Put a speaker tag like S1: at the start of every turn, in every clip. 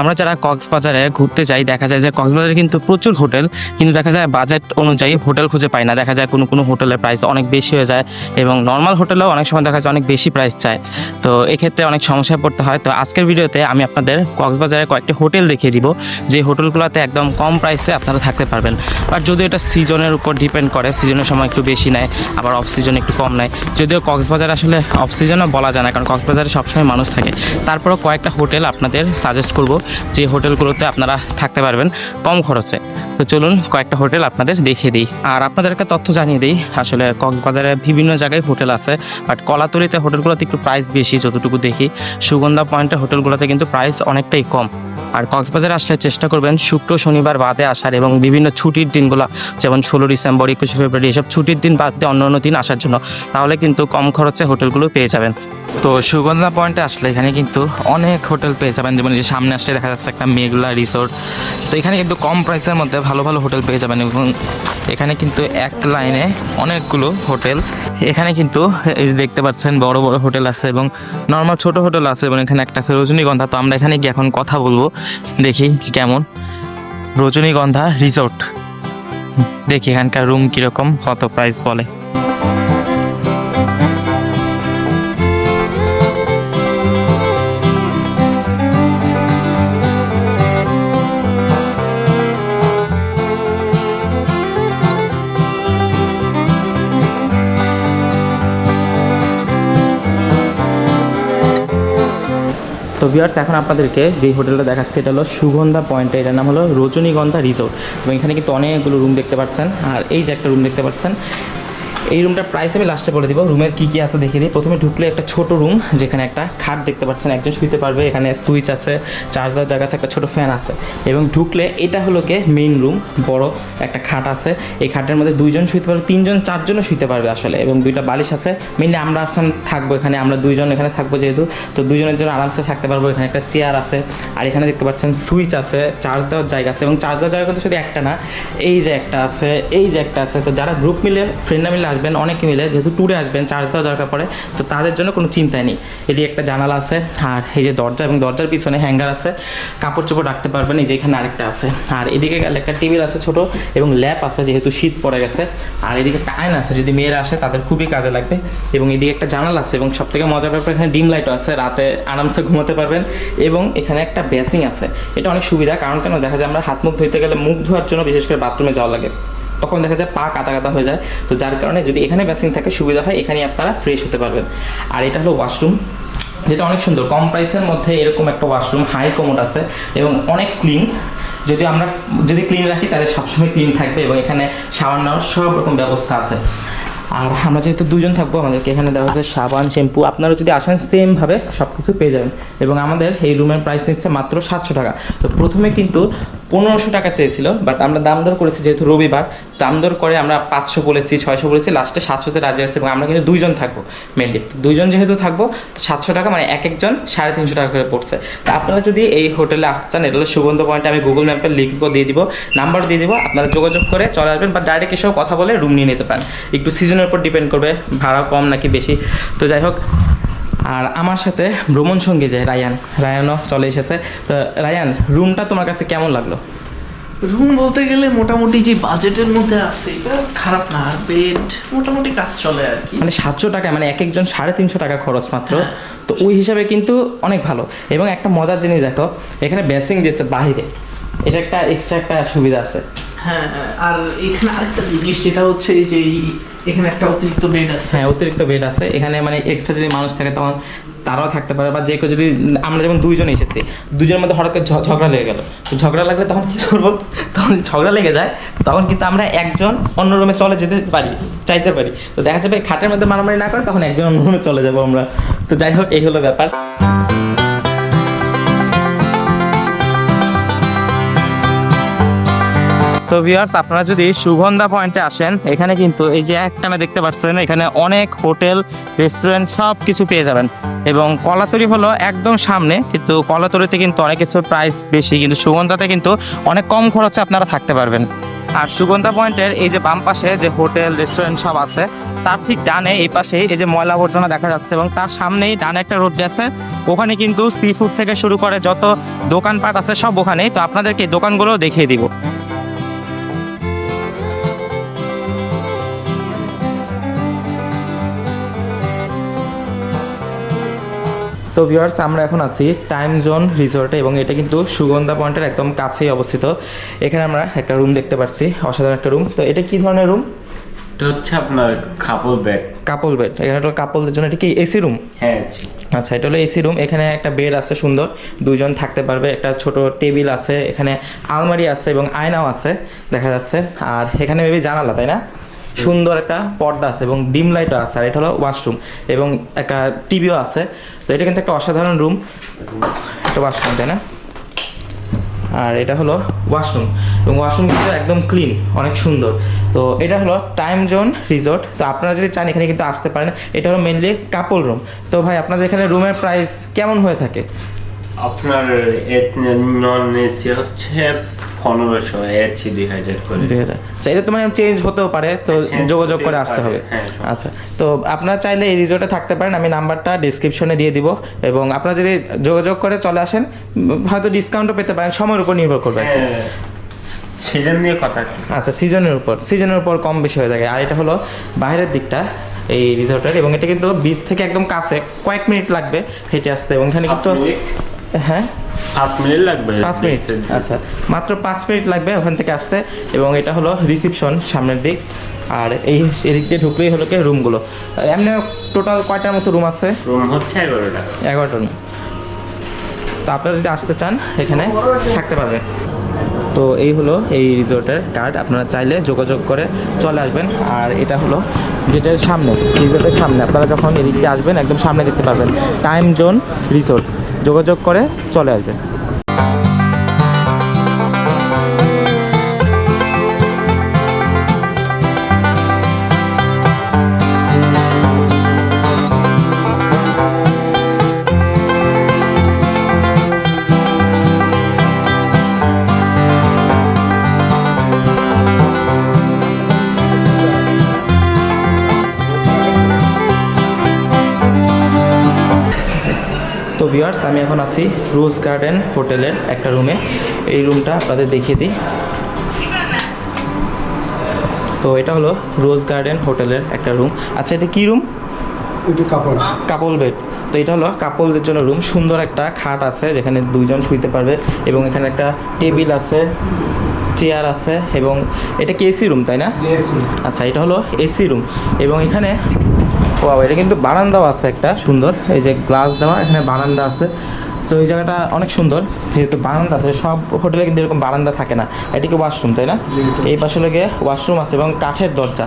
S1: আমরা যারা কক্সবাজারে ঘুরতে যাই, দেখা যায় যে কক্সবাজারে কিন্তু প্রচুর হোটেল, কিন্তু দেখা যায় বাজেট অনুযায়ী হোটেল খুঁজে পাই না। দেখা যায় কোনো কোনো হোটেলের প্রাইস অনেক বেশি হয়ে যায় এবং নর্মাল হোটেলেও অনেক সময় দেখা যায় অনেক বেশি প্রাইস চায়। তো এক্ষেত্রে অনেক সমস্যায় পড়তে হয়। তো আজকের ভিডিওতে আমি আপনাদের কক্সবাজারে কয়েকটি হোটেল দেখিয়ে দিব, যে হোটেলগুলোতে একদম কম প্রাইসে আপনারা থাকতে পারবেন। আর যদিও এটা সিজনের উপর ডিপেন্ড করে সিজনের সময় একটু বেশি নেয়, আবার অফ সিজনে একটু কম নেয়, যদিও কক্সবাজার আসলে অফ সিজনও বলা যায় না, কারণ কক্সবাজারে সবসময় মানুষ থাকে। তারপরেও কয়েকটা হোটেল আপনাদের সাজেস্ট করব। যে হোটেলগুলোতে আপনারা থাকতে পারবেন কম খরচে। তো চলুন কয়েকটা হোটেল আপনাদের দেখিয়ে দিই। আর আপনাদেরকে তথ্য জানিয়ে দিই, আসলে কক্সবাজারে বিভিন্ন জায়গায় হোটেল আছে বাট কলাতলিতে হোটেলগুলোতে একটু প্রাইস বেশি যতটুকু দেখি। সুগন্ধা পয়েন্টের হোটেলগুলোতে কিন্তু প্রাইস অনেকটাই কম। আর কক্সবাজারে আসলে চেষ্টা করবেন, শুক্র, শনিবার বাদে আসার এবং বিভিন্ন ছুটির দিনগুলো, যেমন ষোলো ডিসেম্বর, একুশে ফেব্রুয়ারি, এসব ছুটির দিন বাদ দিয়ে অন্য অন্য দিন আসার জন্য, তাহলে কিন্তু কম খরচে হোটেলগুলো পেয়ে যাবেন। তো সুগন্ধা পয়েন্টে আসলে এখানে কিন্তু অনেক হোটেল পেয়ে যাবেন। যেমন যে সামনে আসলে দেখা যাচ্ছে একটা মেঘলা রিসোর্ট তো এখানে কিন্তু কম প্রাইসের মধ্যে ভালো ভালো হোটেল পেয়ে যাবেন এবং এখানে কিন্তু এক লাইনে অনেকগুলো হোটেল। এখানে কিন্তু এই দেখতে পাচ্ছেন বড় বড় হোটেল আছে এবং নর্মাল ছোট হোটেল আছে এবং এখানে একটা আছে রজনীগন্ধা। তো আমরা এখানে গিয়ে এখন কথা বলব, দেখি কেমন। রজনীগন্ধা রিসোর্ট দেখি এখানকার রুম কীরকম, কত প্রাইস বলে। তো ভিউয়ার্স এখন আপনাদেরকে যেই হোটেলটা দেখাচ্ছে, এটা হলো সুগন্ধা পয়েন্ট এটার নাম হলো রজনীগন্ধা রিসোর্ট। এবং এখানে কিন্তু অনেকগুলো রুম দেখতে পাচ্ছেন। আর এই যে একটা রুম দেখতে পাচ্ছেন এই রুমটার প্রাইস আমি লাস্টে বলে দিব। রুমের কি কি আছে দেখিয়ে দিই। প্রথমে ঢুকলে একটা ছোট রুম যেখানে একটা খাট দেখতে পাচ্ছেন। একজন শুইতে পারবে। এখানে সুইচ আছে চার্জার জায়গা আছে, একটা ছোট ফ্যান আছে। এবং ঢুকলে এটা হলো কে মেইন রুম বড় একটা খাট আছে। এই খাটের মধ্যে দুইজন শুইতে পারবে, তিনজন, চারজনও শুইতে পারবে আসলে। এবং দুইটা বালিশ আছে। মেনলি আমরা এখন থাকব এখানে, আমরা দুইজন এখানে থাকব যেহেতু। তো দুইজনের জন্য আরামসে থাকতে পারব। এখানে একটা চেয়ার আছে। আর এখানে দেখতে পাচ্ছেন সুইচ আছে চার্জ দেওয়ার জায়গা আছে। এবং চার্জ দেওয়ার জায়গা কিন্তু শুধু একটা না, এই যে একটা আছে, এই যে একটা আছে। তো যারা গ্রুপ মিলে ফ্রেন্ডরা মিলে আসবেন, অনেকে মিলে যেহেতু ট্যুরে আসবেন চার্জ দেওয়া দরকার পড়ে, তো তাদের জন্য কোনো চিন্তাই নেই। এদিকে একটা জানালা আছে, আর এই যে দরজা এবং দরজার পিছনে হ্যাঙ্গার আছে, কাপড় চোপড় রাখতে পারবেন, এই যে এখানে আরেকটা আছে। আর এদিকে গেলে একটা টেবিল আছে ছোট এবং ল্যাপ আছে, যেহেতু শীত পড়ে গেছে। আর এদিকে আয়না আছে, যদি মেয়েরা আসে, তাদের খুবই কাজে লাগবে। এবং এদিকে একটা জানালা আছে, এবং সব থেকে মজার ব্যাপার, এখানে ডিম লাইটও আছে, রাতে আরামসে ঘুমাতে পারবেন। এবং এখানে একটা বেসিং আছে, এটা অনেক সুবিধা, কারণ কেন, দেখা যায় আমরা হাত মুখ ধুইতে গেলে মুখ ধোয়ার জন্য বিশেষ করে বাথরুমে যাওয়া লাগে। তখন দেখা যায় পা কাটা কাটা হয়ে যায়। তো যার কারণে যদি এখানে বেসিং থাকে, সুবিধা হয় এখানে আপনারা ফ্রেশ হতে পারবেন। আর এটা হলো ওয়াশরুম যেটা অনেক সুন্দর। কম প্রাইসের মধ্যে এরকম একটা ওয়াশরুম হাই কমোড আছে এবং অনেক ক্লিন যদি আমরা, যদি ক্লিন রাখি, তাহলে সবসময় ক্লিন থাকবে এবং এখানে সাবান নেওয়ার সব রকম ব্যবস্থা আছে। আর আমরা যেহেতু দুজন থাকব, আমাদেরকে এখানে দেওয়া হচ্ছে সাবান শ্যাম্পু আপনারা যদি আসেন সেমভাবে সব কিছু পেয়ে যাবেন। এবং আমাদের এই রুমের প্রাইস নিচ্ছে মাত্র সাতশো টাকা। তো প্রথমে কিন্তু পনেরোশো টাকা চেয়েছিল বাট আমরা দাম দর করেছি যেহেতু রবিবার দাম দর করে আমরা পাঁচশো বলেছি, ছয়শো বলেছি লাস্টে সাতশোতে রাজি আছে এবং আমরা কিন্তু দুইজন থাকব মেনলি দুইজন যেহেতু থাকব, সাতশো টাকা মানে এক একজন সাড়ে তিনশো টাকা করে পড়ছে। তা আপনারা যদি এই হোটেলে আসতে চান, এটা হলো সুগন্ধ পয়েন্টে আমি গুগল ম্যাপের লিঙ্কও দিয়ে দিব নাম্বার দিয়ে দিব, আপনারা যোগাযোগ করে চলে আসবেন, বা ডাইরেক্ট এসেও কথা বলে রুম নিয়ে নিতে পারেন। একটু সিজনের উপর ডিপেন্ড করবে ভাড়া কম নাকি বেশি। তো যাই হোক আর আমার সাথে ভ্রমণ সঙ্গী যে রায়ান রায়ানও চলে এসেছে। তো রায়ান রুমটা তোমার কাছে কেমন লাগল?
S2: রুম বলতে গেলে মোটামুটি যে বাজেটের মধ্যে আছে এটা খারাপ না। আর বেড মোটামুটি কাজ চলে আর কি।
S1: মানে সাতশো টাকা মানে এক একজন সাড়ে তিনশো টাকা খরচ মাত্র। তো ওই হিসাবে কিন্তু অনেক ভালো। এবং একটা মজার জিনিস দেখো এখানে বেসিং দিয়েছে বাহিরে। এটা একটা এক্সট্রা একটা সুবিধা আছে।
S2: হ্যাঁ আর এখানে আরেকটা জিনিস যেটা হচ্ছে যে এখানে একটা অতিরিক্ত বেড আছে।
S1: হ্যাঁ অতিরিক্ত বেড আছে। এখানে মানে এক্সট্রা যদি মানুষ থাকে তখন তারাও থাকতে পারে বা যে কেউ যদি আমরা যেমন দুইজন এসেছি দুজনের মধ্যে হঠাৎ করে ঝগড়া লেগে গেল। তো ঝগড়া লাগলে তখন কী করব? তখন ঝগড়া লেগে যায়, তখন কিন্তু আমরা একজন অন্য রুমে চলে যেতে পারি, চাইতে পারি। তো দেখা যাবে খাটের মধ্যে মারামারি না করে তখন একজন অন্য রুমে চলে যাব আমরা। তো যাই হোক, এই হলো ব্যাপার। তো ভিউয়ার্স আপনারা যদি সুগন্ধা পয়েন্টে আসেন, এখানে কিন্তু এই যে একটানা দেখতে পাচ্ছেন, এখানে অনেক হোটেল রেস্টুরেন্ট সব কিছু পেয়ে যাবেন। এবং কলাতরি হলো একদম সামনে, কিন্তু কলাতরিতে কিন্তু অনেক কিছুর প্রাইস বেশি, কিন্তু সুগন্ধাতে কিন্তু অনেক কম খরচে আপনারা থাকতে পারবেন। আর সুগন্ধা পয়েন্টের এই যে বাম পাশে যে হোটেল রেস্টুরেন্ট সব আছে, তার ঠিক ডানে এই পাশেই এই যে ময়লা আবর্জনা দেখা যাচ্ছে এবং তার সামনেই ডানে একটা রোড আছে ওখানে কিন্তু সি ফুড থেকে শুরু করে যত দোকানপাট আছে সব ওখানেই, তো আপনাদেরকে দোকানগুলো দেখিয়ে দিব। তো ভিউয়ার্স আমরা এখন আছি টাইম জোন রিসোর্টে এবং এটা কিন্তু সুগন্ধা পয়েন্টের একদম কাছেই অবস্থিত। এখানে আমরা একটা রুম দেখতে পাচ্ছি অসাধারণ একটা রুম তো এটা কি ধরনের রুম
S3: এটা হচ্ছে আপনার কাপল ব্যাগ
S1: কাপল বেড এখানে একটা কাপলদের জন্য এটা কি এসি রুম
S3: হ্যাঁ
S1: আচ্ছা এটা হলো এসি রুম এখানে একটা বেড আছে সুন্দর। দুইজন থাকতে পারবে একটা ছোট টেবিল আছে এখানে আলমারি আছে এবং আয়নাও আছে দেখা যাচ্ছে। আর এখানে মেবি জানালা তাই না? সুন্দর একটা পর্দা আছে এবং ডিম লাইটও আছে, আর এটা হলো ওয়াশরুম এবং একটা টিভিও আছে। তো এটা কিন্তু একটা অসাধারণ রুম। একটা ওয়াশরুম, তাই না? আর এটা হলো ওয়াশরুম এবং ওয়াশরুম কিন্তু একদম ক্লিন, অনেক সুন্দর। তো এটা হলো টাইম জোন রিসোর্ট। তো আপনারা যদি চান এখানে কিন্তু আসতে পারেন। এটা হলো মেনলি কাপল রুম। তো ভাই, আপনাদের এখানে রুমের প্রাইস কেমন হয়ে থাকে?
S3: আপনার নন এসি হচ্ছে পনেরোশো এসি দুই হাজার করে।
S1: দুই হাজার। আচ্ছা এটা তো মানে চেঞ্জ হতেও পারে তো যোগাযোগ করে আসতে হবে।
S3: হ্যাঁ,
S1: আচ্ছা তো আপনারা চাইলে এই রিসোর্টে থাকতে পারেন আমি নাম্বারটা ডিসক্রিপশনে দিয়ে দিব। এবং আপনারা যদি যোগাযোগ করে চলে আসেন হয়তো ডিসকাউন্টও পেতে পারেন সময়ের উপর নির্ভর করবে আর কি।
S3: হ্যাঁ সিজন নিয়ে কথা
S1: আচ্ছা সিজনের উপর সিজনের উপর কম বেশি হয়ে থাকে। আর এটা হলো বাইরের দিকটা এই রিসোর্টের এবং এটা কিন্তু বিচ থেকে একদম কাছে কয়েক মিনিট লাগবে হেঁটে আসতে। এবং এখানে কিন্তু হ্যাঁ?
S3: পাঁচ মিনিট লাগবে।
S1: পাঁচ মিনিট? আচ্ছা। মাত্র পাঁচ মিনিট লাগবে ওখান থেকে আসতে এবং এটা হলো রিসিপশন সামনের দিক। আর এই এদিক দিয়ে ঢুকলেই হলো কি রুমগুলো এমনি টোটাল কয়টার মতো রুম আছে?
S3: রুম হচ্ছে এগারোটা।
S1: এগারোটা রুম তো আপনারা যদি আসতে চান এখানে থাকতে পারবেন। তো এই হলো এই রিসোর্টের কার্ড আপনারা চাইলে যোগাযোগ করে চলে আসবেন। আর এটা হলো গেটের সামনে। রিসোর্টের সামনে। আপনারা যখন এদিক দিয়ে আসবেন একদম সামনে দেখতে পারবেন। টাইম জোন রিসোর্ট যোগাযোগ করে চলে আসবেন ভিউয়ার্স আমি এখন আছি রোজ গার্ডেন হোটেলের একটা রুমে। এই রুমটা আপনাদের দেখিয়ে দিই। তো এটা হলো রোজ গার্ডেন হোটেলের একটা রুম। আচ্ছা এটা কি রুম?
S4: কাপড়।
S1: Couple bed. তো এটা হলো কাপলদের জন্য রুম। সুন্দর একটা খাট আছে যেখানে দুইজন শুইতে পারবে এবং এখানে একটা টেবিল আছে চেয়ার আছে এবং এটা কি এসি রুম তাই না? আচ্ছা এটা হলো এসি রুম এবং এখানে ও এটা কিন্তু বারান্দাও আছে একটা সুন্দর। এই যে গ্লাস দেওয়া এখানে বারান্দা আছে। তো এই জায়গাটা অনেক সুন্দর যেহেতু বারান্দা আছে সব হোটেলে কিন্তু এরকম বারান্দা থাকে না। এটিকে ওয়াশরুম তাই না? এই পাশে লেগে ওয়াশরুম আছে এবং কাঠের দরজা।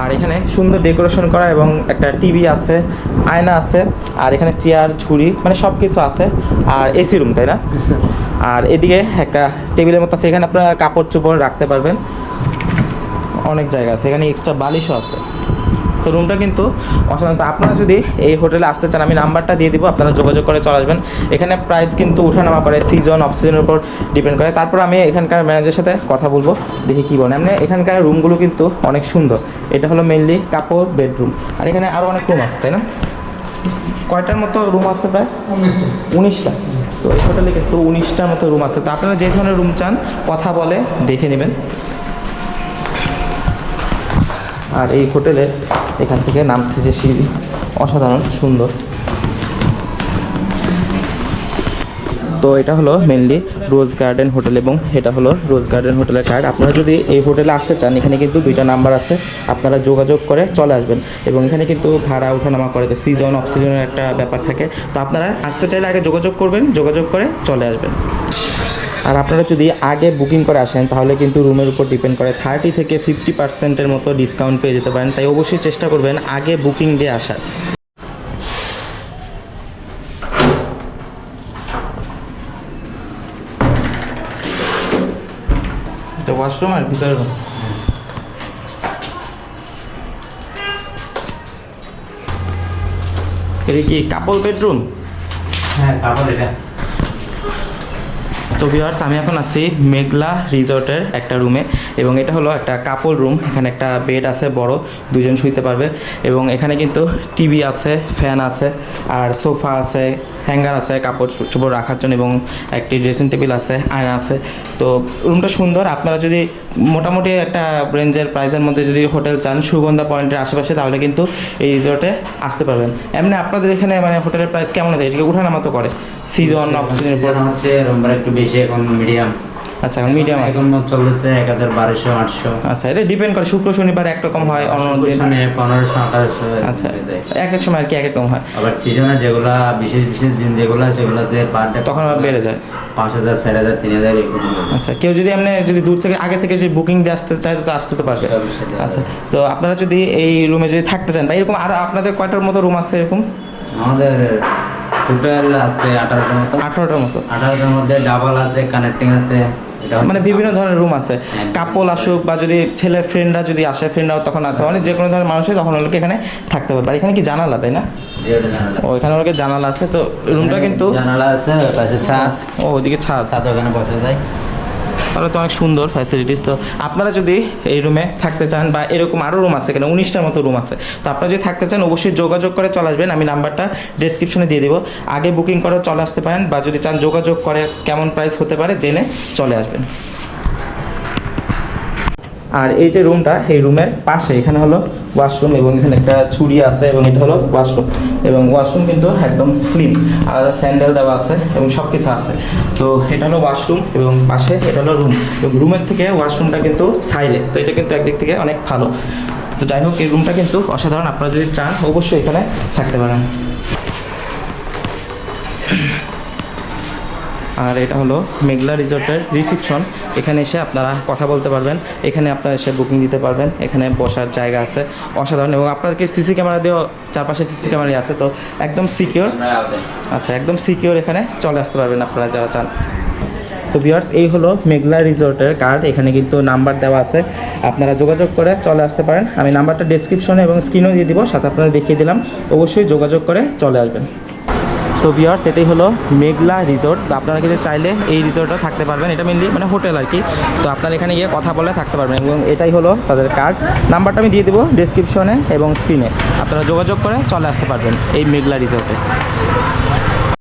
S1: আর এখানে সুন্দর ডেকোরেশন করা এবং একটা টিভি আছে আয়না আছে আর এখানে চেয়ার ঝুড়ি মানে সব কিছু আছে। আর এসি রুম তাই না? আর এদিকে একটা টেবিলের মতো আছে এখানে আপনারা কাপড় চোপড় রাখতে পারবেন। অনেক জায়গা আছে এখানে এক্সট্রা বালিশও আছে। তো রুমটা কিন্তু অসাধারণ। আপনারা যদি এই হোটেলে আসতে চান আমি নাম্বারটা দিয়ে দিব আপনারা যোগাযোগ করে চলে আসবেন। এখানে প্রাইস কিন্তু ওঠানামা করে সিজন অফ সিজনের উপর ডিপেন্ড করে। তারপর আমি এখানকার ম্যানেজারের সাথে কথা বলব দেখি কী বলেন এমনি এখানকার রুমগুলো কিন্তু অনেক সুন্দর। এটা হলো মেনলি কাপড় বেডরুম আর এখানে আরও অনেক রুম আছে তাই না? কয়টার মতো রুম আছে প্রায়?
S4: উনিশটা।
S1: উনিশটা। তো এই হোটেলে কিন্তু উনিশটার মতো রুম আছে। তো আপনারা যে ধরনের রুম চান কথা বলে দেখে নেবেন। আর এই হোটেলের এখান থেকে নামছে যে সিঁড়ি। অসাধারণ, সুন্দর। তো এটা হলো মেনলি রোজ গার্ডেন হোটেল এবং এটা হলো রোজ গার্ডেন হোটেলের কার্ড আপনারা যদি এই হোটেলে আসতে চান, এখানে কিন্তু দুইটা নাম্বার আছে। আপনারা যোগাযোগ করে চলে আসবেন এবং এখানে কিন্তু ভাড়া, ওঠানামা করে সিজন অফ সিজনের একটা ব্যাপার থাকে। তো আপনারা আসতে চাইলে আগে যোগাযোগ করবেন, যোগাযোগ করে চলে আসবেন। আর আপনারা যদি আগে বুকিং করে আসেন, তাহলে কিন্তু রুমের উপর ডিপেন্ড করে থার্টি থেকে ফিফটি পার্সেন্টের মতো ডিসকাউন্ট পেয়ে যেতে পারেন। তাই অবশ্যই চেষ্টা করবেন আগে বুকিং দিয়ে আসার। ওয়াশরুম আর ভিতরে room। এটা কি কাপল বেডরুম
S3: হ্যাঁ তারপর এটা।
S1: তো ভিওয়ার্স আমি এখন আছি মেঘলা রিসর্টের একটা রুমে এবং এটা হলো একটা কাপল রুম এখানে একটা বেড আছে বড় দুজন শুইতে পারবে এবং এখানে কিন্তু টিভি আছে ফ্যান আছে, আর সোফা আছে হ্যাঙ্গার আছে কাপড় চোপড় রাখার জন্য এবং একটি ড্রেসিং টেবিল আছে আয়না আছে। তো রুমটা সুন্দর। আপনারা যদি মোটামুটি একটা রেঞ্জের প্রাইসের মধ্যে যদি হোটেল চান সুগন্ধা পয়েন্টের আশেপাশে তাহলে কিন্তু এই রিসোর্টে আসতে পারবেন। এমনি আপনাদের এখানে মানে হোটেলের প্রাইস কেমন আছে? এটাকে উঠানামা তো করে। সিজন অফ সিজনের উপর।
S4: হচ্ছে রুমটা একটু বেশি এখন মিডিয়াম
S1: আচ্ছা এখন মিডিয়াম আছে।
S4: এখন চলতেছে এক হাজার বারোশো আটশো।
S1: আচ্ছা এটা ডিপেন্ড করে শুক্র শনিবার একরকম হয় অন্য দিন
S4: পনেরোশো আঠারোশো
S1: আচ্ছা এক এক সময় আর কি এক এক রকম হয়।
S4: আবার সিজনে যেগুলা বিশেষ বিশেষ দিন যেগুলো সেগুলোতে পার ডে
S1: তখন আবার বেড়ে যায়।
S4: পাঁচ হাজার চার হাজার তিন হাজার এরকম
S1: আচ্ছা কেউ যদি আপনি যদি দূর থেকে আগে থেকে যদি বুকিং দিয়ে আসতে চায় তো আসতে তো পারবে। আচ্ছা তো আপনারা যদি এই রুমে যদি থাকতে চান বা এরকম আর আপনাদের কয়টার মতো রুম আছে এরকম?
S4: আমাদের টোটাল আছে আঠারোটার মতো।
S1: আঠারোটার মতো।
S4: আঠারোটার মধ্যে ডাবল আছে কানেক্টিং আছে
S1: মানে বিভিন্ন ধরনের রুম আছে।
S4: হ্যাঁ,
S1: কাপল আসুক বা যদি ছেলে ফ্রেন্ডরা যদি আসে ফ্রেন্ডরা তখন মানে যে কোনো ধরনের মানুষই তখন ওগুলোকে এখানে থাকতে পারবে। আর এখানে কি জানালা তাই না। ও এখানে ওকে জানালা আছে। তো রুমটা কিন্তু
S4: জানালা আছে পাশে ছাদ।
S1: ও ওদিকে ছাদ।
S4: ছাদ ওখানে বসা যায়।
S1: তাহলে তো অনেক সুন্দর ফ্যাসিলিটিস তো আপনারা যদি এই রুমে থাকতে চান বা এরকম আরও রুম আছে এখানে উনিশটার মতো রুম আছে। তো আপনারা যদি থাকতে চান, অবশ্যই যোগাযোগ করে চলে আসবেন। আমি নাম্বারটা ডিসক্রিপশনে দিয়ে দেবো। আগে বুকিং করে চলে আসতে পারেন বা যদি চান যোগাযোগ করে কেমন প্রাইস হতে পারে, জেনে চলে আসবেন। আর এই যে রুমটা এই রুমের পাশে এখানে হলো ওয়াশরুম এবং এখানে একটা ছুরি আছে এবং এটা হলো ওয়াশরুম এবং ওয়াশরুম কিন্তু একদম ক্লিন আলাদা স্যান্ডেল দেওয়া আছে এবং সব কিছু আছে। তো এটা হলো ওয়াশরুম এবং পাশে এটা হলো রুম এবং রুমের থেকে ওয়াশরুমটা কিন্তু সাইডে তো এটা কিন্তু একদিক থেকে অনেক ভালো। তো যাই হোক, এই রুমটা কিন্তু অসাধারণ, আপনারা যদি চান অবশ্যই এখানে থাকতে পারেন। আর এটা হলো মেঘলা রিসোর্টের রিসিপশন। এখানে এসে আপনারা কথা বলতে পারবেন, এখানে আপনারা এসে বুকিং দিতে পারবেন, এখানে বসার জায়গা আছে, অসাধারণ। এবং আপনাদেরকে সিসি ক্যামেরা দিয়েও চারপাশে সিসি ক্যামেরা আছে, তো একদম সিকিওর আচ্ছা একদম সিকিওর এখানে চলে আসতে পারবেন আপনারা যারা চান। তো ভিউয়ার্স এই হলো মেঘলা রিসোর্টের কার্ড এখানে কিন্তু নাম্বার দেওয়া আছে। আপনারা যোগাযোগ করে চলে আসতে পারেন। আমি নাম্বারটা ডেসক্রিপশনে এবং স্ক্রিনেও দিয়ে দিব, সাথে আপনারা দেখিয়ে দিলাম। অবশ্যই যোগাযোগ করে চলে আসবেন। তো বিয়ার্স এটাই হলো মেঘলা রিসোর্ট তো আপনারা কিন্তু চাইলে এই রিসোর্টে থাকতে পারবেন। এটা মেনলি মানে হোটেল আর কি। তো আপনারা এখানে গিয়ে কথা বলে থাকতে পারবেন এবং এটাই হলো তাদের কার্ড নাম্বারটা আমি দিয়ে দেবো ডিসক্রিপশনে এবং স্ক্রিনে আপনারা যোগাযোগ করে চলে আসতে পারবেন এই মেঘলা রিসোর্টে